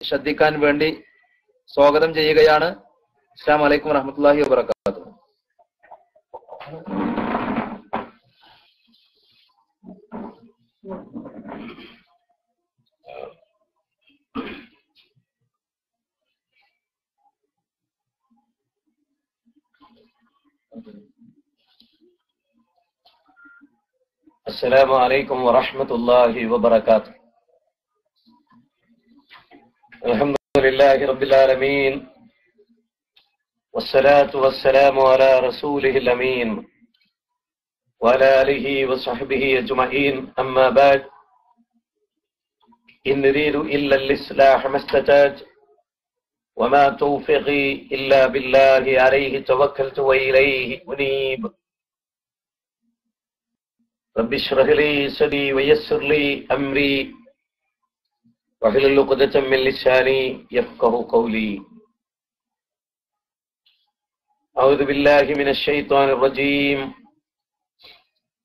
ശ്രദ്ധിക്കാൻ വേണ്ടി സ്വാഗതം ചെയ്യുകയാണ് അസ്സാം വലൈക്കും വറഹമത്തല്ലാഹി വബർക്കാത്തു السلام عليكم ورحمة الله وبركاته الحمد لله رب العالمين والصلاة والسلام على رسوله الأمين وعلى آله وصحبه أجمعين أما بعد إن نريد إلا الإصلاح ما استطعت وما توفقي إلا بالله عليه توكلت وإليه أنيب رب اشرح لي صدري ويسر لي امري واحلل عقدة من لساني يفقه قولي أعوذ بالله من الشيطان الرجيم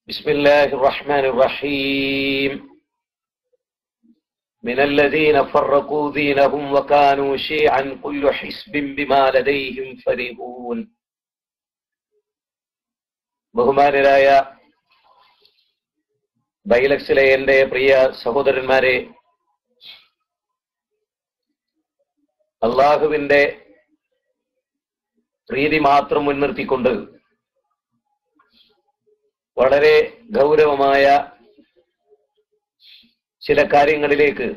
بسم الله الرحمن الرحيم من الذين فرقوا دينهم وكانوا شيعا كل حزب بما لديهم فرحون ബഹുമാനരായ ബൈലക്സിലെ എന്റെ പ്രിയ സഹോദരന്മാരെ അള്ളാഹുവിന്റെ പ്രീതി മാത്രം മുൻനിർത്തിക്കൊണ്ട് വളരെ ഗൗരവമായ ചില കാര്യങ്ങളിലേക്ക്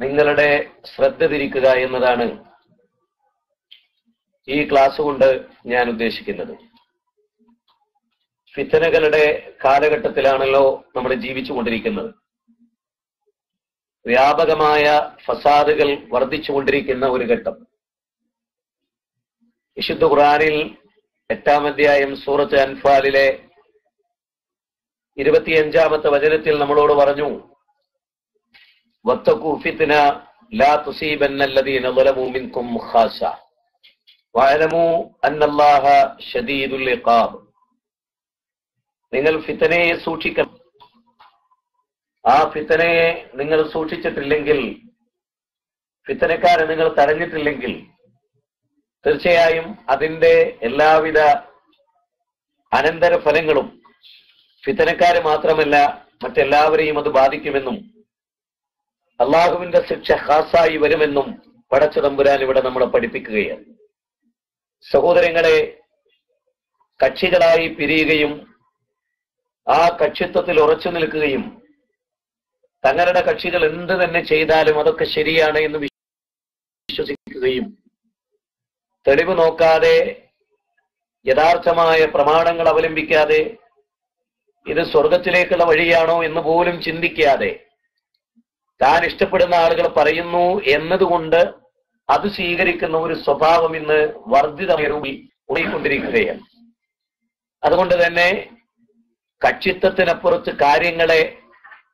നിങ്ങളുടെ ശ്രദ്ധ തിരിക്കുക എന്നതാണ് ഈ ക്ലാസ് കൊണ്ട് ഞാൻ ഉദ്ദേശിക്കുന്നത്. ഫിത്തനകളുടെ കാലഘട്ടത്തിലാണല്ലോ നമ്മൾ ജീവിച്ചുകൊണ്ടിരിക്കുന്നത്. വ്യാപകമായ ഫസാദുകൾ വർദ്ധിച്ചുകൊണ്ടിരിക്കുന്ന ഒരു ഘട്ടം. വിശുദ്ധ ഖുറാനിൽ എട്ടാം അധ്യായം സൂറത്ത് അൻഫാലിലെ ഇരുപത്തിയഞ്ചാമത്തെ വചനത്തിൽ നമ്മളോട് പറഞ്ഞു വത്തക്കു ഫിത്ന ലാ തുസീബന്നല്ലദീന നിങ്ങൾ ഫിത്തനയെ സൂക്ഷിക്കണം. ആ ഫിത്തനയെ നിങ്ങൾ സൂക്ഷിച്ചിട്ടില്ലെങ്കിൽ ഫിത്തനക്കാരെ നിങ്ങൾ തടഞ്ഞിട്ടില്ലെങ്കിൽ തീർച്ചയായും അതിന്റെ എല്ലാവിധ അനന്തര ഫലങ്ങളും ഫിത്തനക്കാരെ മാത്രമല്ല മറ്റെല്ലാവരെയും അത് ബാധിക്കുമെന്നും അള്ളാഹുവിന്റെ ശിക്ഷ ഹാസായി വരുമെന്നും പടച്ചു തമ്പുരാൻ ഇവിടെ നമ്മളെ പഠിപ്പിക്കുകയാണ്. സഹോദരങ്ങളെ കക്ഷികളായി പിരിയുകയും ആ കക്ഷിത്വത്തിൽ ഉറച്ചു നിൽക്കുകയും തങ്ങളുടെ കക്ഷികൾ എന്ത് തന്നെ ചെയ്താലും അതൊക്കെ ശരിയാണ് എന്ന് വിശ്വസിക്കുകയും തെളിവ് നോക്കാതെ യഥാർത്ഥമായ പ്രമാണങ്ങൾ അവലംബിക്കാതെ ഇത് സ്വർഗത്തിലേക്കുള്ള വഴിയാണോ എന്ന് പോലും ചിന്തിക്കാതെ താൻ ഇഷ്ടപ്പെടുന്ന ആളുകൾ പറയുന്നു എന്നതുകൊണ്ട് അത് സ്വീകരിക്കുന്ന ഒരു സ്വഭാവം ഇന്ന് വർദ്ധിതമായി ഉണയിക്കൊണ്ടിരിക്കുകയാണ് അതുകൊണ്ട് തന്നെ കക്ഷിത്വത്തിനപ്പുറത്ത് കാര്യങ്ങളെ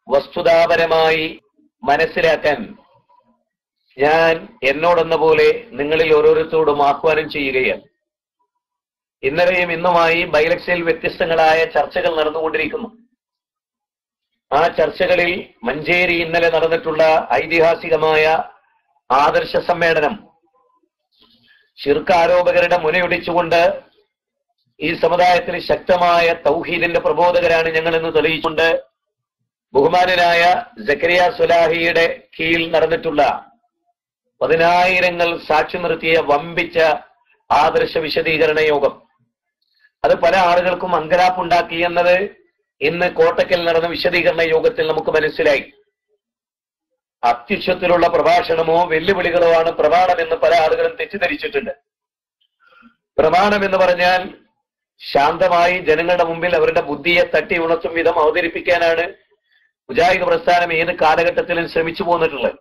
വസ്തുതാപരമായി മനസ്സിലാക്കാൻ ഞാൻ എന്നോടെന്ന പോലെ നിങ്ങളിൽ ഓരോരുത്തരോടും ആഹ്വാനം ചെയ്യുകയാണ്. ഇന്നലെയും ഇന്നുമായി ബൈലക്സിൽ വ്യത്യസ്തങ്ങളായ ചർച്ചകൾ നടന്നുകൊണ്ടിരിക്കുന്നു. ആ ചർച്ചകളിൽ മഞ്ചേരി ഇന്നലെ നടന്നിട്ടുള്ള ഐതിഹാസികമായ ആദർശ സമ്മേളനം ശിർക്കാരോപകരുടെ മുനയൊടിച്ചുകൊണ്ട് ഈ സമുദായത്തിന് ശക്തമായ തൗഹീദിന്റെ പ്രബോധകരാണ് ഞങ്ങൾ എന്ന് തെളിയിച്ചുകൊണ്ട് ബഹുമാനനായ ജക്കരിയ സുലാഹിയുടെ കീഴിൽ നടന്നിട്ടുള്ള പതിനായിരങ്ങൾ സാക്ഷി നിർത്തിയ വമ്പിച്ച ആദർശ വിശദീകരണ യോഗം. അത് പല ആളുകൾക്കും അങ്കലാപ്പുണ്ടാക്കി എന്നത് ഇന്ന് കോട്ടക്കൽ നടന്ന വിശദീകരണ യോഗത്തിൽ നമുക്ക് മനസ്സിലായി. അത്യുച്ഛത്തിലുള്ള പ്രഭാഷണമോ വെല്ലുവിളികളോ ആണ് പ്രമാണം എന്ന് പല ആളുകളും തെറ്റിദ്ധരിച്ചിട്ടുണ്ട്. പ്രമാണം എന്ന് പറഞ്ഞാൽ ശാന്തമായി ജനങ്ങളുടെ മുമ്പിൽ അവരുടെ ബുദ്ധിയെ തട്ടി ഉണർത്തും വിധം അവതരിപ്പിക്കാനാണ് മുജാഹിദ് പ്രസ്ഥാനം ഏത് കാലഘട്ടത്തിലും ശ്രമിച്ചു പോന്നിട്ടുള്ളത്?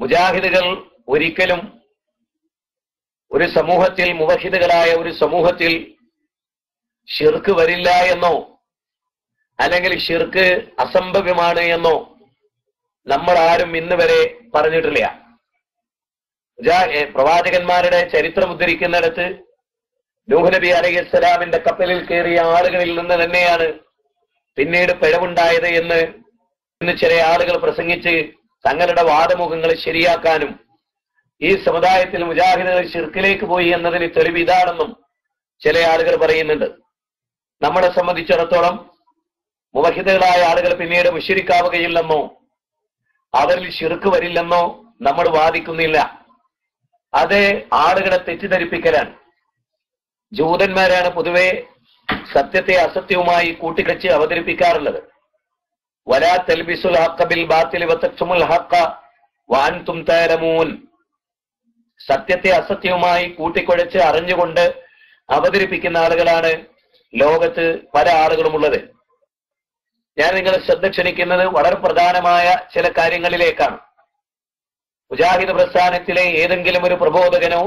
മുജാഹിദുകൾ ഒരിക്കലും ഒരു സമൂഹത്തിൽ മുവഹിദുകളായ ഒരു സമൂഹത്തിൽ ഷിർക്ക് വരില്ല എന്നോ അല്ലെങ്കിൽ ഷിർക്ക് അസംഭവ്യമാണ് എന്നോ നമ്മൾ ആരും ഇന്ന് വരെ പറഞ്ഞിട്ടില്ല. പ്രവാചകന്മാരുടെ ചരിത്രം ഉദ്ധരിക്കുന്നിടത്ത് നൂഹ് നബി അലൈഹി സ്വലാമിന്റെ കപ്പലിൽ കയറിയ ആളുകളിൽ നിന്ന് തന്നെയാണ് പിന്നീട് പിഴവുണ്ടായത് എന്ന് ഇന്ന് ചില ആളുകൾ പ്രസംഗിച്ച് തങ്ങളുടെ വാദമുഖങ്ങൾ ശരിയാക്കാനും ഈ സമുദായത്തിൽ മുജാഹിദുകൾ ഷിർക്കിലേക്ക് പോയി എന്നതിന് തെളിവ് ഇതാണെന്നും ചില ആളുകൾ പറയുന്നുണ്ട്. നമ്മളെ സംബന്ധിച്ചിടത്തോളം മുവഹിദുകളായ ആളുകൾ പിന്നീട് മുഷിരിക്കാവുകയില്ലെന്നോ അവരിൽ ഷിർക്ക് വരില്ലെന്നോ നമ്മൾ വാദിക്കുന്നില്ല. അത് ആളുകളെ തെറ്റിദ്ധരിപ്പിക്കലാണ്. ജൂതന്മാരാണ് പൊതുവെ സത്യത്തെ അസത്യവുമായി കൂട്ടിക്കച്ച് അവതരിപ്പിക്കാറുള്ളത്. വലാ തെൽബിസുൽ ഹഖ ബിൽ ബാത്തിൽ വതക്തുമുൽ ഹഖ വഅൻതും തരമൂൻ സത്യത്തെ അസത്യവുമായി കൂട്ടിക്കുഴച്ച് അറിഞ്ഞുകൊണ്ട് അവതരിപ്പിക്കുന്ന ആളുകളാണ് ലോകത്ത് പല ആളുകളും ഉള്ളത് ഞാൻ നിങ്ങളെ ശ്രദ്ധ ക്ഷണിക്കുന്നത് വളരെ പ്രധാനമായ ചില കാര്യങ്ങളിലേക്കാണ്. മുജാഹിദ് പ്രസ്ഥാനത്തിലെ ഏതെങ്കിലും ഒരു പ്രബോധകനോ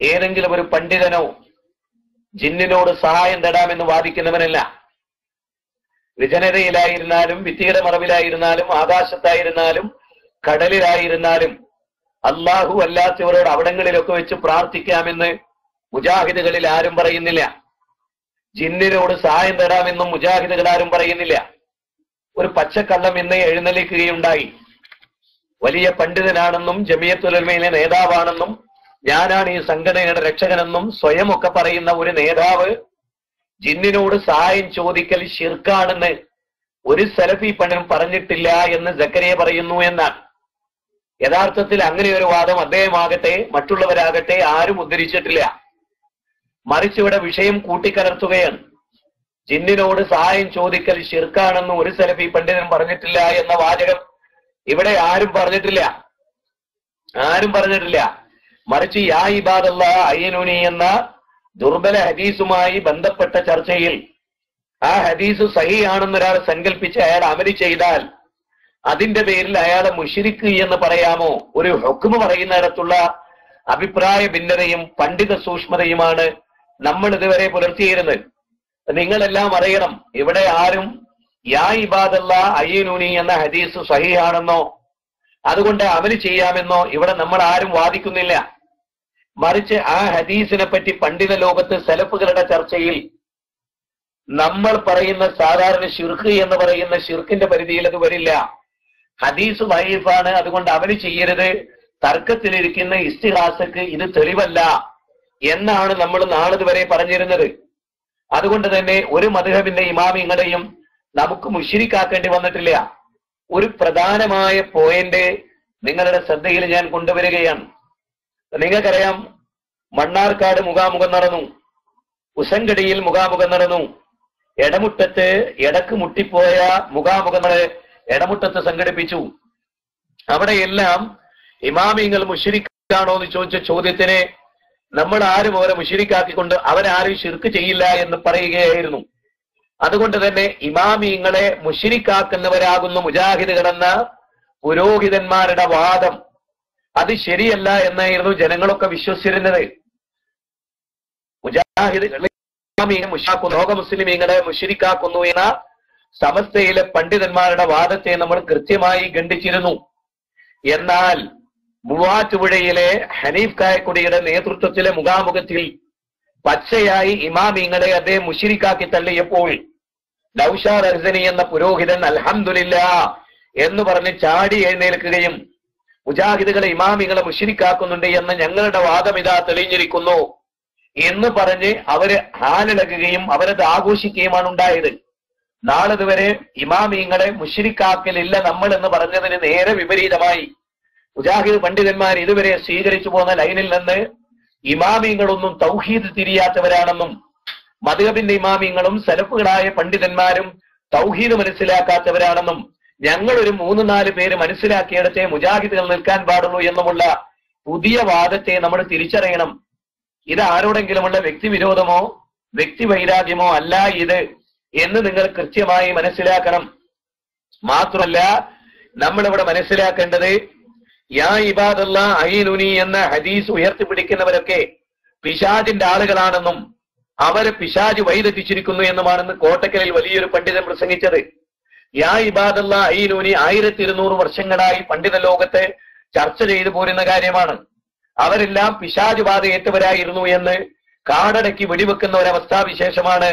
ഏതെങ്കിലും ഒരു പണ്ഡിതനോ ജിന്നിനോട് സഹായം തേടാമെന്ന് വാദിക്കുന്നവനല്ല. വിജനതയിലായിരുന്നാലും ഭിത്തിയുടെ മറവിലായിരുന്നാലും ആകാശത്തായിരുന്നാലും കടലിലായിരുന്നാലും അള്ളാഹു അല്ലാത്തവരോട് അവിടങ്ങളിലൊക്കെ വെച്ച് പ്രാർത്ഥിക്കാമെന്ന് മുജാഹിദുകളിൽ ആരും പറയുന്നില്ല. ജിന്നിനോട് സഹായം തേടാമെന്നും മുജാഹിദുകൾ ആരും പറയുന്നില്ല. ഒരു പച്ചക്കള്ളം ഇന്ന് എഴുന്നള്ളിക്കുകയുണ്ടായി. വലിയ പണ്ഡിതനാണെന്നും ജമിയത്തുലമയിലെ നേതാവാണെന്നും ഞാനാണ് ഈ സംഘടനയുടെ രക്ഷകനെന്നും സ്വയമൊക്കെ പറയുന്ന ഒരു നേതാവ് ജിന്നിനോട് സഹായം ചോദിക്കൽ ഷിർക്കാണെന്ന് ഒരു സെലഫി പണ്ഡിതൻ പറഞ്ഞിട്ടില്ല എന്ന് ജക്കരിയ പറയുന്നു എന്നാണ്. യഥാർത്ഥത്തിൽ അങ്ങനെ ഒരു വാദം അദ്ദേഹമാകട്ടെ മറ്റുള്ളവരാകട്ടെ ആരും ഉദ്ധരിച്ചിട്ടില്ല. മറിച്ച് ഇവിടെ വിഷയം കൂട്ടിക്കലർത്തുകയാണ്. ജിന്നിനോട് സഹായം ചോദിക്കൽ ഷിർക്കാണെന്ന് ഒരു സെലഫി പണ്ഡിതൻ പറഞ്ഞിട്ടില്ല എന്ന വാചകം ഇവിടെ ആരും പറഞ്ഞിട്ടില്ല. ആരും പറഞ്ഞിട്ടില്ല. മറിച്ച് യാ ഇബാദല്ല അയ്യനുനി എന്ന ദുർബല ഹദീസുമായി ബന്ധപ്പെട്ട ചർച്ചയിൽ ആ ഹദീസ് സഹിയാണെന്ന് ഒരാൾ സങ്കല്പിച്ച് അയാൾ അമലി ചെയ്താൽ അതിന്റെ പേരിൽ അയാളെ മുഷിരിക്ക് എന്ന് പറയാമോ? ഒരു ഹുക്കുമ പറയുന്നിടത്തുള്ള അഭിപ്രായ ഭിന്നതയും പണ്ഡിത സൂക്ഷ്മതയുമാണ് നമ്മൾ ഇതുവരെ പുലർത്തിയിരുന്നത്. നിങ്ങളെല്ലാം അറിയണം ഇവിടെ ആരും യാ ഇബാദല്ല അയ്യനൂനി എന്ന ഹദീസ് സഹിയാണെന്നോ അതുകൊണ്ട് അമൽ ചെയ്യാമെന്നോ ഇവിടെ നമ്മൾ ആരും വാദിക്കുന്നില്ല. മറിച്ച് ആ ഹദീസിനെ പറ്റി പണ്ഡിത ലോകത്ത് സെലഫുകളുടെ ചർച്ചയിൽ നമ്മൾ പറയുന്ന സാധാരണ ഷിർക്ക് എന്ന് പറയുന്ന ഷിർക്കിന്റെ പരിധിയിൽ അത് വരില്ല. ഹദീസ് വൈഫാണ് അതുകൊണ്ട് അവന് ചെയ്യരുത്. തർക്കത്തിലിരിക്കുന്ന ഇസ്തിഹാസക്ക് ഇത് തെളിവല്ല എന്നാണ് നമ്മൾ നാളിതുവരെ പറഞ്ഞിരുന്നത്. അതുകൊണ്ട് തന്നെ ഒരു മധുഹബിന്റെ ഇമാമിങ്ങളെയും നമുക്ക് മുഷിരിക്കാക്കേണ്ടി വന്നിട്ടില്ല. ഒരു പ്രധാനമായ പോയിന്റ് നിങ്ങളുടെ ശ്രദ്ധയിൽ ഞാൻ കൊണ്ടുവരികയാണ്. നിങ്ങൾക്കറിയാം മണ്ണാർക്കാട് മുഖാമുഖം നടന്നു. ഉസങ്കടിയിൽ മുഖാമുഖം നടന്നു. എടമുട്ടത്ത് എടക്ക് മുട്ടിപ്പോയ മുഖാമുഖങ്ങളെ എടമുട്ടത്ത് സംഘടിപ്പിച്ചു. അവിടെയെല്ലാം ഇമാമിങ്ങൾ മുഷിരിക്കാണോ എന്ന് ചോദിച്ച ചോദ്യത്തിന് നമ്മൾ ആരും അവരെ മുഷിരിക്കാക്കിക്കൊണ്ട് അവരാരും ശിർക്ക് ചെയ്യില്ല എന്ന് പറയുകയായിരുന്നു. അതുകൊണ്ട് തന്നെ ഇമാമിങ്ങളെ മുഷിരിക്കാക്കുന്നവരാകുന്ന മുജാഹിദുകളെന്ന പുരോഹിതന്മാരുടെ വാദം. അത് ശരിയല്ല എന്നായിരുന്നു ജനങ്ങളൊക്കെ വിശ്വസിച്ചിരുന്നത്. ലോക മുസ്ലിമീങ്ങളെ മുഷിരിക്കാക്കുന്നു എന്ന സമസ്തയിലെ പണ്ഡിതന്മാരുടെ വാദത്തെ നമ്മൾ കൃത്യമായി ഖണ്ഡിച്ചിരുന്നു. എന്നാൽ മൂവാറ്റുപുഴയിലെ ഹനീഫ് കായക്കുടിയുടെ നേതൃത്വത്തിലെ മുഖാമുഖത്തിൽ പച്ചയായി ഇമാമിങ്ങളെ അദ്ദേഹം മുഷിരിക്കാക്കി തള്ളിയപ്പോൾ ദൗഷാർ അർജനി എന്ന പുരോഹിതൻ അൽഹംദുലില്ല എന്ന് പറഞ്ഞ് ചാടി എഴുന്നേൽക്കുകയും മുജാഹിദുകളെ ഇമാമികളെ മുഷിരിക്കാക്കുന്നുണ്ട് എന്ന ഞങ്ങളുടെ വാദം ഇതാ തെളിഞ്ഞിരിക്കുന്നു. എന്ന് പറഞ്ഞ് അവർ ഹാലിളകുകയും അവരത് ആഘോഷിക്കുകയുമാണ് ഉണ്ടായത്. നാളിതുവരെ ഇമാമിങ്ങളെ മുഷിരിക്കാക്കലില്ല നമ്മൾ എന്ന് പറഞ്ഞതിന് നേരെ വിപരീതമായി. മുജാഹിദ് പണ്ഡിതന്മാർ ഇതുവരെ സ്വീകരിച്ചു പോന്ന ലൈനിൽ നിന്ന് ഇമാമിങ്ങളൊന്നും തൗഹീദ് തിരിയാത്തവരാണെന്നും മധുഹബിന്റെ ഇമാമിങ്ങളും സലഫുകളായ പണ്ഡിതന്മാരും തൗഹീദ് മനസ്സിലാക്കാത്തവരാണെന്നും ഞങ്ങൾ ഒരു മൂന്ന് നാല് പേര് മനസ്സിലാക്കിയിടത്തെ മുജാഹിദുകൾ നിൽക്കാൻ പാടുള്ളൂ എന്നുമുള്ള പുതിയ വാദത്തെ നമ്മൾ തിരിച്ചറിയണം. ഇത് ആരോടെങ്കിലുമുള്ള വ്യക്തിവിരോധമോ വ്യക്തി വൈരാഗ്യമോ അല്ല ഇത് എന്ന് നിങ്ങൾ കൃത്യമായി മനസ്സിലാക്കണം. മാത്രമല്ല നമ്മളിവിടെ മനസ്സിലാക്കേണ്ടത് യാ ഇബാദല്ല അയിനുനി എന്ന ഹദീസ് ഉയർത്തിപ്പിടിക്കുന്നവരൊക്കെ പിശാജിന്റെ ആളുകളാണെന്നും അവരെ പിശാജ് വഴിതെറ്റിച്ചിരിക്കുന്നു എന്നുമാണെന്ന് കോട്ടക്കലിൽ വലിയൊരു പണ്ഡിതൻ പ്രസംഗിച്ചത്. യാ ഇബാദല്ല അയിനുനി ആയിരത്തി ഇരുന്നൂറ് വർഷങ്ങളായി പണ്ഡിത ലോകത്തെ ചർച്ച ചെയ്തു പോരുന്ന കാര്യമാണ്. അവരെല്ലാം പിശാജ് ബാധയേറ്റവരായിരുന്നു എന്ന് കാടടക്കി വെടിവെക്കുന്ന ഒരവസ്ഥാവിശേഷമാണ്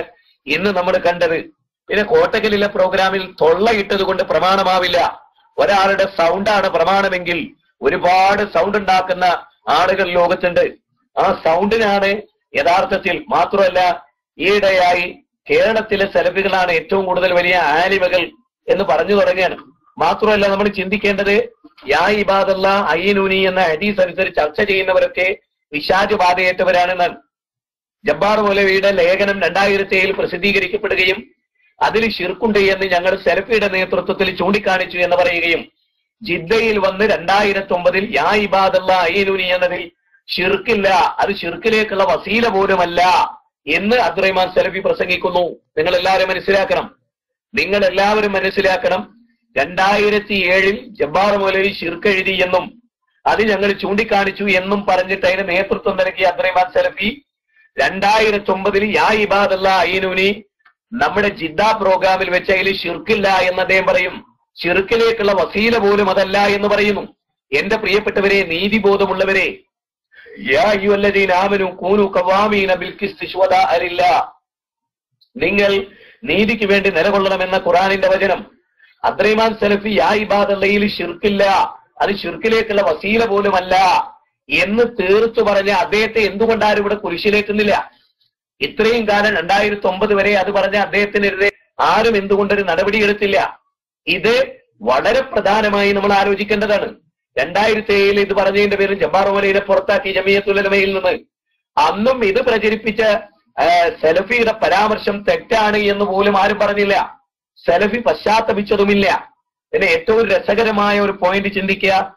ഇന്ന് നമ്മൾ കണ്ടത്. പിന്നെ കോട്ടക്കലിലെ പ്രോഗ്രാമിൽ തൊള്ളയിട്ടത് കൊണ്ട് പ്രമാണമാവില്ല. ഒരാളുടെ സൗണ്ടാണ് പ്രമാണമെങ്കിൽ ഒരുപാട് സൗണ്ട് ഉണ്ടാക്കുന്ന ആളുകൾ ലോകത്തുണ്ട്. ആ സൗണ്ടിനാണ് യഥാർത്ഥത്തിൽ മാത്രമല്ല ഈയിടെയായി കേരളത്തിലെ സെലഫികളാണ് ഏറ്റവും കൂടുതൽ വലിയ ആലിമകൾ എന്ന് പറഞ്ഞു തുടങ്ങുകയാണ്. മാത്രമല്ല നമ്മൾ ചിന്തിക്കേണ്ടത് യാ ഇബാദല്ല അയ്യനൂനി എന്ന ഹദീസ് അനുസരിച്ച് ചർച്ച ചെയ്യുന്നവരൊക്കെ വിശാജ് ബാധയേറ്റവരാണെന്നാണ് ജബ്ബാർ മൗലവിയുടെ ലേഖനം രണ്ടായിരത്തി ഏഴിൽ പ്രസിദ്ധീകരിക്കപ്പെടുകയും അതിൽ ഷിർക്കുണ്ട് എന്ന് ഞങ്ങൾ സെലഫിയുടെ നേതൃത്വത്തിൽ ചൂണ്ടിക്കാണിച്ചു എന്ന് പറയുകയും ജിദ്ദയിൽ വന്ന് രണ്ടായിരത്തി ഒമ്പതിൽ യാ ഇബാദല്ല അയ്യനൂനി എന്നതിൽ ഷിർക്കില്ല അത് ഷിർക്കിലേക്കുള്ള വസീല പോലുമല്ല എന്ന് അബ്ദുറഹ്മാൻ സെലഫി പ്രസംഗിക്കുന്നു. നിങ്ങൾ എല്ലാവരും മനസ്സിലാക്കണം. നിങ്ങൾ എല്ലാവരും മനസ്സിലാക്കണം രണ്ടായിരത്തി ഏഴിൽ ജബ്ബാർ മൗലവി ഷിർക്ക് എഴുതി എന്നും അത് ഞങ്ങൾ ചൂണ്ടിക്കാണിച്ചു എന്നും പറഞ്ഞിട്ട് അതിന് നേതൃത്വം നൽകിയ അബ്ദുറഹ്മാൻ സലഫി രണ്ടായിരത്തി ഒമ്പതിൽ യാ ഇബാദല്ല അയ്യനൂനി നമ്മുടെ ജിദ്ദ പ്രോഗ്രാമിൽ വെച്ച് അതിൽ ഷിർക്കില്ല എന്ന് അദ്ദേഹം പറയും ഷിർക്കിലേക്കുള്ള വസീല പോലും അതല്ല എന്ന് പറയുന്നു എന്റെ പ്രിയപ്പെട്ടവരെ നീതിബോധമുള്ളവരെ. നിങ്ങൾ നീതിക്ക് വേണ്ടി നിലകൊള്ളണമെന്ന ഖുറാനിന്റെ വചനം. അത്രയുമാൻ സലഫി ആ ഇബാദല്ലയിൽ ഷിർക്കില്ല അത് ഷിർക്കിലേക്കുള്ള വസീല പോലുമല്ല. എന്ന് തീർത്തു പറഞ്ഞ അദ്ദേഹത്തെ എന്തുകൊണ്ടാരും ഇവിടെ കുരിശിലേക്കുന്നില്ല ഇത്രയും കാലം രണ്ടായിരത്തി ഒമ്പത് വരെ അത് പറഞ്ഞ അദ്ദേഹത്തിനെതിരെ ആരും എന്തുകൊണ്ടൊരു നടപടിയെടുത്തില്ല ഇത് വളരെ പ്രധാനമായി നമ്മൾ ആലോചിക്കേണ്ടതാണ്. രണ്ടായിരത്തി ഏഴിൽ ഇത് പറഞ്ഞതിന്റെ പേരിൽ ജബ്ബാർ ഓലയിനെ പുറത്താക്കി ജമിയത്തുലമയിൽ നിന്ന്. അന്നും ഇത് പ്രചരിപ്പിച്ച സെലഫിയുടെ പരാമർശം തെറ്റാണ് എന്ന് പോലും ആരും പറഞ്ഞില്ല. സെലഫി പശ്ചാത്തപിച്ചതുമില്ല. പിന്നെ ഏറ്റവും രസകരമായ ഒരു പോയിന്റ് ചിന്തിക്കുക.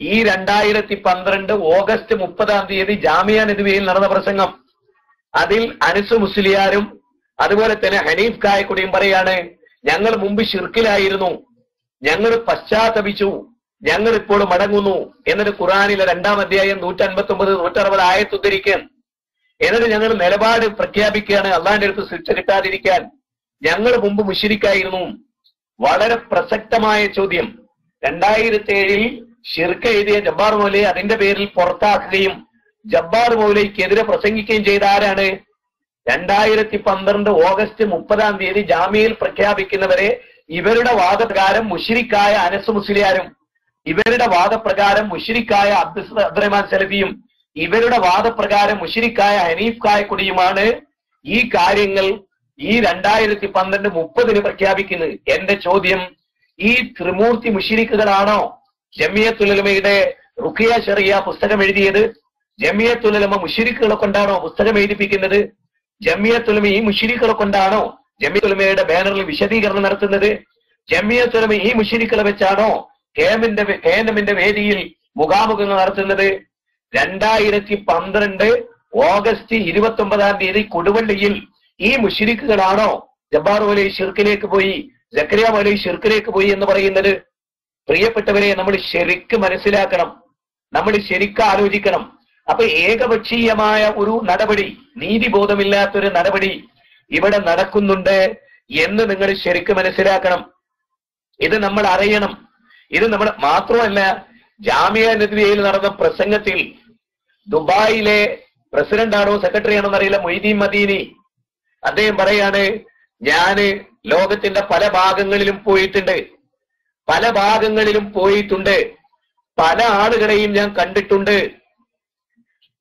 ഈ രണ്ടായിരത്തി പന്ത്രണ്ട് ഓഗസ്റ്റ് മുപ്പതാം തീയതി ജാമിയ നദിവയിൽ നടന്ന പ്രസംഗം. അതിൽ അനസ് മുസ്ലിയാരും അതുപോലെ തന്നെ ഹനീഫ് കായക്കുടിയും പറയാണ് ഞങ്ങൾ മുമ്പ് ഷിർക്കിലായിരുന്നു. ഞങ്ങൾ പശ്ചാത്തപിച്ചു. ഞങ്ങൾ ഇപ്പോൾ മടങ്ങുന്നു. എന്നിട്ട് ഖുറാനിലെ രണ്ടാം അധ്യായം നൂറ്റൻപത്തി ഒമ്പത് നൂറ്ററുപത് ആയത്ത് ഉദ്ധരിക്കാൻ എന്നിട്ട് ഞങ്ങൾ നിലപാട് പ്രഖ്യാപിക്കുകയാണ്. അള്ളാന്റെ അടുത്ത് ശിക്ഷ കിട്ടാതിരിക്കാൻ ഞങ്ങൾ മുമ്പ് മുഷിരിക്കായിരുന്നു. വളരെ പ്രസക്തമായ ചോദ്യം. രണ്ടായിരത്തി ഏഴിൽ ഷിർക്ക് എഴുതിയ ജബ്ബാർ മൗലയെ അതിന്റെ പേരിൽ പുറത്താക്കുകയും ജബ്ബാർ മൗലയ്ക്കെതിരെ പ്രസംഗിക്കുകയും ചെയ്ത ആരാണ്? രണ്ടായിരത്തി പന്ത്രണ്ട് ഓഗസ്റ്റ് മുപ്പതാം തീയതി ജാമ്യയിൽ പ്രഖ്യാപിക്കുന്നവരെ ഇവരുടെ വാദപ്രകാരം മുഷിരിക്കായ അനസ് മുസ്ലിയാരും ഇവരുടെ വാദപ്രകാരം മുഷിരിക്കായ അബ്ദുറഹ്മാൻ സലഫിയും ഇവരുടെ വാദപ്രകാരം മുഷിരിക്കായ ഹനീഫ് കായക്കുടിയുമാണ് ഈ കാര്യങ്ങൾ ഈ രണ്ടായിരത്തി പന്ത്രണ്ട് മുപ്പതിന് പ്രഖ്യാപിക്കുന്നത്. എന്റെ ചോദ്യം ഈ ത്രിമൂർത്തി മുഷിരിക്കുകളാണോ ജമിയത്തുലമയുടെ റുഖിയ ഷെറിയ പുസ്തകം എഴുതിയത്? ജമിയത്തുലമ മുഷിരിക്കുകളെ കൊണ്ടാണോ പുസ്തകം എഴുതിപ്പിക്കുന്നത്? ജമിയത്തുലമ ഈ മുഷിരിക്കുകളെ കൊണ്ടാണോ ജമിയത്തുലമയുടെ ബാനറിൽ വിശദീകരണം നടത്തുന്നത്? ജമിയത്തുലമ ഈ മുഷിരിക്കുകളെ വെച്ചാണോ കേമിന്റെ കേനമിന്റെ വേദിയിൽ മുഖാമുഖങ്ങൾ നടത്തുന്നത്? രണ്ടായിരത്തി പന്ത്രണ്ട് ഓഗസ്റ്റ് ഇരുപത്തി ഒമ്പതാം തീയതി കൊടുവള്ളിയിൽ ഈ മുഷിരിക്കുകളാണോ ജബ്ബാർ വലി ഷിർക്കിലേക്ക് പോയി ജക്കരിയ വലി ഷിർക്കിലേക്ക് പോയി എന്ന് പറയുന്നത്? പ്രിയപ്പെട്ടവരെ നമ്മൾ ശരിക്ക് മനസ്സിലാക്കണം. നമ്മൾ ശരിക്ക് ആലോചിക്കണം. അപ്പൊ ഏകപക്ഷീയമായ ഒരു നടപടി നീതിബോധമില്ലാത്തൊരു നടപടി ഇവിടെ നടക്കുന്നുണ്ട് എന്ന് നിങ്ങൾ ശരിക്ക് മനസ്സിലാക്കണം. ഇത് നമ്മൾ അറിയണം. ഇത് നമ്മൾ മാത്രമല്ല ജാമ്യ നദിവയിൽ നടന്ന പ്രസംഗത്തിൽ ദുബായിലെ പ്രസിഡന്റാണോ സെക്രട്ടറി ആണോ എന്നറിയില്ല മൊയ്തീൻ മദീനി. അദ്ദേഹം പറയാണ് ഞാൻ ലോകത്തിന്റെ പല ഭാഗങ്ങളിലും പോയിട്ടുണ്ട്. പല ഭാഗങ്ങളിലും പോയിട്ടുണ്ട്. പല ആളുകളെയും ഞാൻ കണ്ടിട്ടുണ്ട്.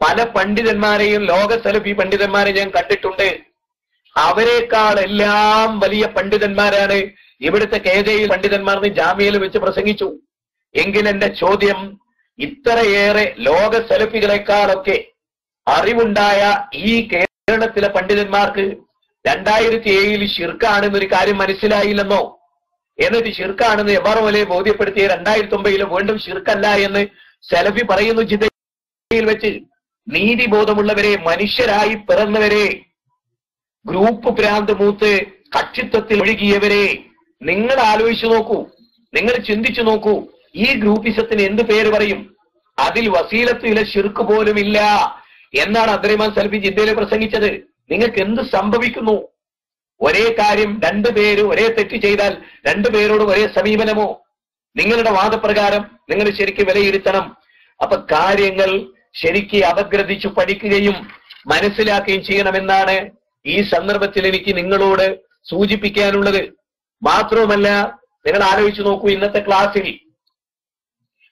പല പണ്ഡിതന്മാരെയും ലോക സലഫി പണ്ഡിതന്മാരെ ഞാൻ കണ്ടിട്ടുണ്ട്. അവരെക്കാൾ എല്ലാം വലിയ പണ്ഡിതന്മാരാണ് ഇവിടുത്തെ കെ ജെ പണ്ഡിതന്മാർ ജാമ്യയിൽ വെച്ച് പ്രസംഗിച്ചു. എങ്കിൽ എന്റെ ചോദ്യം ഇത്രയേറെ ലോക സെലഫികളെക്കാളൊക്കെ അറിവുണ്ടായ ഈ കേരളത്തിലെ പണ്ഡിതന്മാർക്ക് രണ്ടായിരത്തി ഏഴിൽ ഷിർക്കാണെന്നൊരു കാര്യം മനസ്സിലായില്ലെന്നോ? എന്നിട്ട് ഷിർക്കാണെന്ന് എബാറോലെ ബോധ്യപ്പെടുത്തിയ രണ്ടായിരത്തി ഒമ്പതിൽ വീണ്ടും ഷിർക്കല്ല എന്ന് സെലഫി പറയുന്നു ജിദ്ദയിൽ വെച്ച്. നീതിബോധമുള്ളവരെ മനുഷ്യരായി പിറന്നവരെ ഗ്രൂപ്പ് ഭ്രാന്ത് മൂത്ത് കക്ഷിത്വത്തിൽ ഒഴുകിയവരെ നിങ്ങൾ ആലോചിച്ചു നോക്കൂ നിങ്ങൾ ചിന്തിച്ചു നോക്കൂ. ഈ ഗ്രൂപ്പിസത്തിന് എന്ത് പേര് പറയും? അതിൽ വസീലത്തിലെ ശിർക്ക് പോലും ഇല്ല എന്നാണ് അദ്ദേഹം സൽഫി ജിദ്ദയിൽ പ്രസംഗിച്ചത്. നിങ്ങൾക്ക് എന്ത് സംഭവിക്കുന്നു? ഒരേ കാര്യം രണ്ടു പേര് ഒരേ തെറ്റ് ചെയ്താൽ രണ്ടു പേരോട് ഒരേ സമീപനമോ? നിങ്ങളുടെ വാദപ്രകാരം നിങ്ങൾ ശരിക്ക് വിലയിരുത്തണം. അപ്പൊ കാര്യങ്ങൾ ശരിക്ക് അപഗ്രഥിച്ചു പഠിക്കുകയും മനസ്സിലാക്കുകയും ചെയ്യണമെന്നാണ് ഈ സന്ദർഭത്തിൽ എനിക്ക് നിങ്ങളോട് സൂചിപ്പിക്കാനുള്ളത്. മാത്രവുമല്ല നിങ്ങൾ ആലോചിച്ചു നോക്കൂ ഇന്നത്തെ ക്ലാസ്സിൽ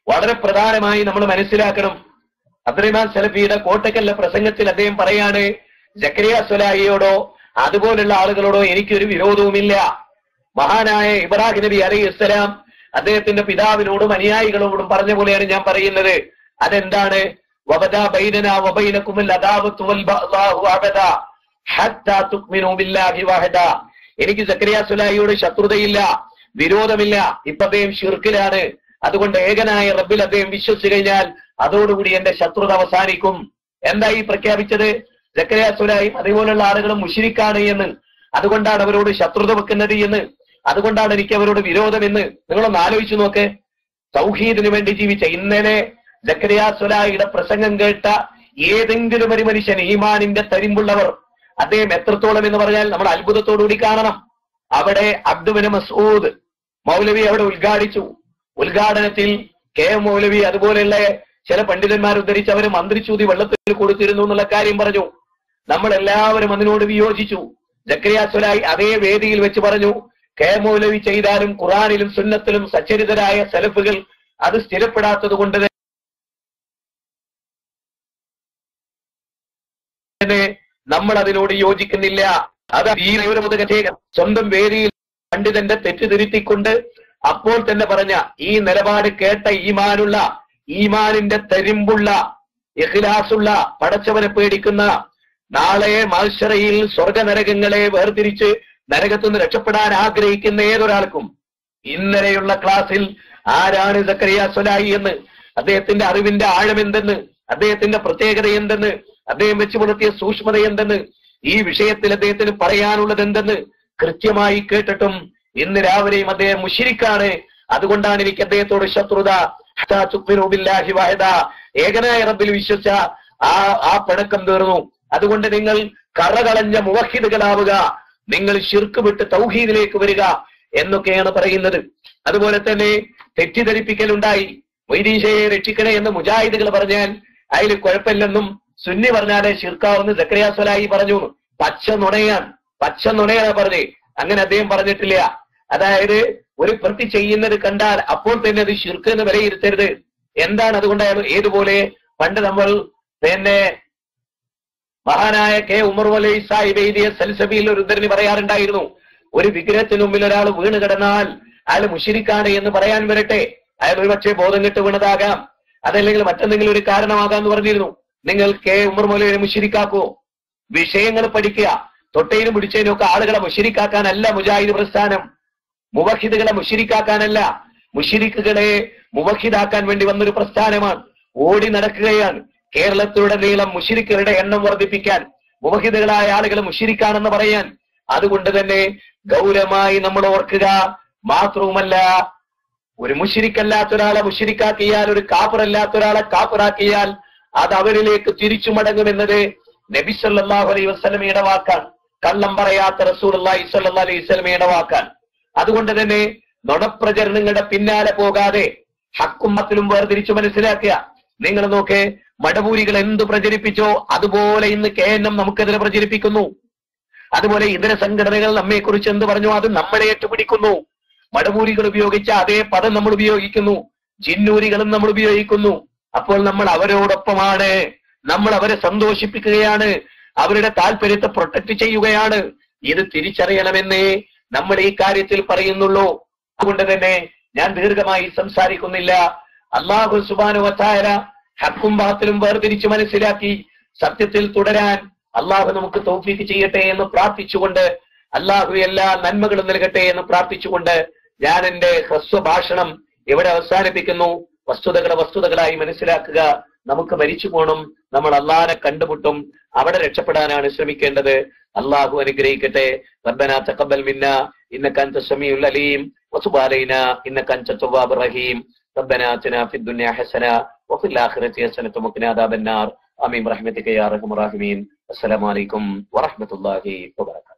വളരെ പ്രധാനമായി നമ്മൾ മനസ്സിലാക്കണം. അബ്ദുറഹ്മാൻ സലഫിയുടെ കോട്ടക്കല്ല പ്രസംഗത്തിൽ അദ്ദേഹം പറയാണ് ജക്കരിയ സ്വലായിയോടോ അതുപോലുള്ള ആളുകളോടോ എനിക്കൊരു വിരോധവുമില്ല. മഹാനായ ഇബ്രാഹിം നബി അലൈഹി ഇസ്ലാം അദ്ദേഹത്തിന്റെ പിതാവിനോടും അനുയായികളോടും പറഞ്ഞ പോലെയാണ് ഞാൻ പറയുന്നത്. അതെന്താണ്? എനിക്ക് സക്കരിയ സുലായിയോട് ശത്രുതയില്ല വിരോധമില്ല. ഇപ്പൊ അദ്ദേഹം ഷിർക്കിലാണ്. അതുകൊണ്ട് ഏകനായ റബ്ബിൽ അദ്ദേഹം വിശ്വസിച്ചു കഴിഞ്ഞാൽ അതോടുകൂടി എന്റെ ശത്രുത അവസാനിക്കും. എന്തായി പ്രഖ്യാപിച്ചത്? ജക്കരിയ അതേപോലെയുള്ള ആളുകളും മുഷിരിക്കാണ് എന്ന്. അതുകൊണ്ടാണ് അവരോട് ശത്രുത വെക്കുന്നത് എന്ന്. അതുകൊണ്ടാണ് എനിക്ക് അവരോട് വിരോധം എന്ന്. നിങ്ങളൊന്ന് ആലോചിച്ചു നോക്ക്. സൗഹീദിനു വേണ്ടി ജീവിച്ച ഇന്നലെ ജക്കരിയ സുലാഹിയുടെ പ്രസംഗം കേട്ട ഏതെങ്കിലും ഒരു മനുഷ്യൻ ഈമാനിന്റെ തരിമ്പുള്ളവർ അദ്ദേഹം എത്രത്തോളം എന്ന് പറഞ്ഞാൽ നമ്മൾ അത്ഭുതത്തോടുകൂടി കാണണം. അവിടെ അബ്ദുബിന് മസൂദ് മൗലവി അവിടെ ഉദ്ഘാടിച്ചു. ഉദ്ഘാടനത്തിൽ കെ എം മൗലവി അതുപോലെയുള്ള ചില പണ്ഡിതന്മാർ ഉദ്ധരിച്ച് അവർ മന്ത്രിച്ചൂതി വെള്ളത്തിൽ കൊടുത്തിരുന്നു എന്നുള്ള കാര്യം പറഞ്ഞു. നമ്മൾ എല്ലാവരും അതിനോട് വിയോജിച്ചു. ജക്രിയാസ്വലായി അതേ വേദിയിൽ വെച്ച് പറഞ്ഞു കെ മൗലവി ചെയ്താലും ഖുറാനിലും സുന്നത്തിലും സച്ചരിതരായ സെലഫുകൾ അത് സ്ഥിരപ്പെടാത്തത് കൊണ്ട് തന്നെ നമ്മൾ അതിനോട് യോജിക്കുന്നില്ല. അത് ഈ സ്വന്തം വേദിയിൽ പണ്ഡിതന്റെ തെറ്റ് തിരുത്തിക്കൊണ്ട് അപ്പോൾ തന്നെ പറഞ്ഞ ഈ നിലപാട് കേട്ട ഈമാനുള്ള ഈമാനിന്റെ തരിമ്പുള്ള ഇഖ്ലാസുള്ള പടച്ചവനെ പേടിക്കുന്ന നാളെ മാൽശറയിൽ സ്വർഗനരകങ്ങളെ വേർതിരിച്ച് നരകത്തുനിന്ന് രക്ഷപ്പെടാൻ ആഗ്രഹിക്കുന്ന ഏതൊരാൾക്കും ഇന്നലെയുള്ള ക്ലാസ്സിൽ ആരാണ് സക്കറിയ സൊലായി എന്ന് അദ്ദേഹത്തിന്റെ അറിവിന്റെ ആഴം എന്തെന്ന് അദ്ദേഹത്തിന്റെ പ്രത്യേകത എന്തെന്ന് അദ്ദേഹം വെച്ചു പുലർത്തിയ സൂക്ഷ്മത എന്തെന്ന് ഈ വിഷയത്തിൽ അദ്ദേഹത്തിന് പറയാനുള്ളത് എന്തെന്ന് കൃത്യമായി കേട്ടിട്ടും ഇന്ന് രാവിലെയും അദ്ദേഹം മുഷിരിക്കാണ്. അതുകൊണ്ടാണ് എനിക്ക് അദ്ദേഹത്തോട് ശത്രുത. ഏകനായ റബ്ബിൽ വിശ്വസിച്ച ആ ആ പിണക്കം തീർന്നു. അതുകൊണ്ട് നിങ്ങൾ കറകളഞ്ഞ മുവഹിദുകളാവുക. നിങ്ങൾ ശിർക്ക് വിട്ട് തൗഹീദിലേക്ക് വരിക എന്നൊക്കെയാണ് പറയുന്നത്. അതുപോലെ തന്നെ തെറ്റിദ്ധരിപ്പിക്കലുണ്ടായി. വൈദീശയെ രക്ഷിക്കണേ എന്ന് മുജാഹിദുകൾ പറഞ്ഞാൽ അതിൽ കുഴപ്പമില്ലെന്നും സുന്നി പറഞ്ഞാലേ ഷിർക്കാവെന്ന് സക്രിയാസ്വലായി പറഞ്ഞു. പച്ച നുണയാൻ പച്ച നുണയാണ് പറഞ്ഞേ. അങ്ങനെ അദ്ദേഹം പറഞ്ഞിട്ടില്ല. അതായത് ഒരു പ്രതി ചെയ്യുന്നത് കണ്ടാൽ അപ്പോൾ തന്നെ അത് ശുർക്ക് എന്ന് വിലയിരുത്തരുത്. എന്താണ് അതുകൊണ്ട് ഏതുപോലെ? പണ്ട് നമ്മൾ പിന്നെ മഹാനായ കെ ഉമർ വലൈ സാഹിബ് എഴുതിയ സൽസബിയിൽ ഒരു ഉദ്ധരണി പറയാറുണ്ടായിരുന്നു ഒരു വിഗ്രഹത്തിന് മുമ്പിൽ ഒരാൾ വീണ് കിടന്നാൽ അയാൾ മുഷിരിക്കാണ് എന്ന് പറയാൻ വരട്ടെ. അയാൾ ഒരുപക്ഷെ ബോധം കെട്ട് വീണതാകാം. അതല്ലെങ്കിൽ മറ്റെന്തെങ്കിലും ഒരു കാരണമാകാം എന്ന് പറഞ്ഞിരുന്നു. നിങ്ങൾ കെ ഉമർ മൗലവിനെ മുഷിരിക്കാക്കോ. വിഷയങ്ങൾ പഠിക്കുക. തൊട്ടയിലും പിടിച്ചതിനും ഒക്കെ ആളുകളെ മുഷിരിക്കാക്കാനല്ല മുജാഹിദ് പ്രസ്ഥാനം. മുവഹിദുകളെ മുഷിരിക്കാക്കാനല്ല മുഷിരിക്കുകളെ മുവഹിദാക്കാൻ വേണ്ടി വന്നൊരു പ്രസ്ഥാനമാണ്. ഓടി നടക്കുകയാണ്. കേരളത്തിലൂടെ കേരളത്തിലുടനീളം മുഷിരിക്കുകളുടെ എണ്ണം വർദ്ധിപ്പിക്കാൻ മുവഹിദുകളായ ആളുകൾ മുഷിരിക്കാണെന്ന് പറയാൻ. അതുകൊണ്ട് തന്നെ ഗൗരവമായി നമ്മൾ ഓർക്കുക മാത്രവുമല്ല ഒരു മുഷിരിക്കല്ലാത്ത ഒരാളെ മുഷിരിക്കാക്കിയാൽ ഒരു കാപ്പറല്ലാത്ത ഒരാളെ കാപ്പറാക്കിയാൽ അത് അവരിലേക്ക് തിരിച്ചു മടങ്ങുമെന്നത് നബി സല്ലല്ലാഹു അലൈഹി വസല്ലമയുടെ വാക്കാണ്. കള്ളം പറയാത്ത റസൂലുള്ളാഹി അള്ളാഹി അലൈഹി വസല്ലമയുടെ വാക്കാണ്. അതുകൊണ്ട് തന്നെ നുണപ്രചരണങ്ങളുടെ പിന്നാലെ പോകാതെ ഹക്കുമ്മത്തിലും വേർതിരിച്ചു മനസ്സിലാക്കുക. നിങ്ങൾ നോക്ക് മടപൂരികൾ എന്ത് പ്രചരിപ്പിച്ചോ അതുപോലെ ഇന്ന് കെ എൻ എം നമുക്കെതിരെ പ്രചരിപ്പിക്കുന്നു. അതുപോലെ ഇതര സംഘടനകൾ നമ്മെ കുറിച്ച് എന്ത് പറഞ്ഞു അത് നമ്മളെ ഏറ്റുപിടിക്കുന്നു. മടപൂരികൾ ഉപയോഗിച്ച അതേ പദം നമ്മൾ ഉപയോഗിക്കുന്നു. ജിന്നൂരികളും നമ്മൾ ഉപയോഗിക്കുന്നു. അപ്പോൾ നമ്മൾ അവരോടൊപ്പമാണ്. നമ്മൾ അവരെ സന്തോഷിപ്പിക്കുകയാണ്. അവരുടെ താല്പര്യത്തെ പ്രൊട്ടക്ട് ചെയ്യുകയാണ്. ഇത് തിരിച്ചറിയണമെന്നേ നമ്മൾ ഈ കാര്യത്തിൽ പറയുന്നുള്ളൂ. അതുകൊണ്ട് തന്നെ ഞാൻ ദീർഘമായി സംസാരിക്കുന്നില്ല. അള്ളാഹു സുബാനുവത്തായ ഹക്കും ബാത്തിലും വേർതിരിച്ച് മനസ്സിലാക്കി സത്യത്തിൽ തുടരാൻ അള്ളാഹു നമുക്ക് തോഫീക്ക് ചെയ്യട്ടെ എന്ന് പ്രാർത്ഥിച്ചുകൊണ്ട് അള്ളാഹു എല്ലാ നന്മകളും നൽകട്ടെ എന്ന് പ്രാർത്ഥിച്ചുകൊണ്ട് ഞാൻ എന്റെ ഹ്രസ്വ ഭാഷണം ഇവിടെ അവസാനിപ്പിക്കുന്നു. വസ്തുതകളെ വസ്തുതകളായി മനസ്സിലാക്കുക. നമുക്ക് മരിച്ചു പോകണം നമ്മൾ അള്ളാഹിനെ കണ്ടുമുട്ടും അവിടെ രക്ഷപ്പെടാനാണ് ശ്രമിക്കേണ്ടത് അള്ളാഹു അനുഗ്രഹിക്കട്ടെ റബ്ബന തഖബ്ബൽ മിന്ന ഇന്നക അൻത സമീഉൽ അലീം വതുബ് അലൈനാ ഇന്നക അൻത തവ്വാബുർ റഹീം ربنا آتنا في الدنيا حسنة وفي الآخرة حسنة وقنا عذاب النار آمين برحمتك يا أرحم الراحمين السلام عليكم ورحمة الله وبركاته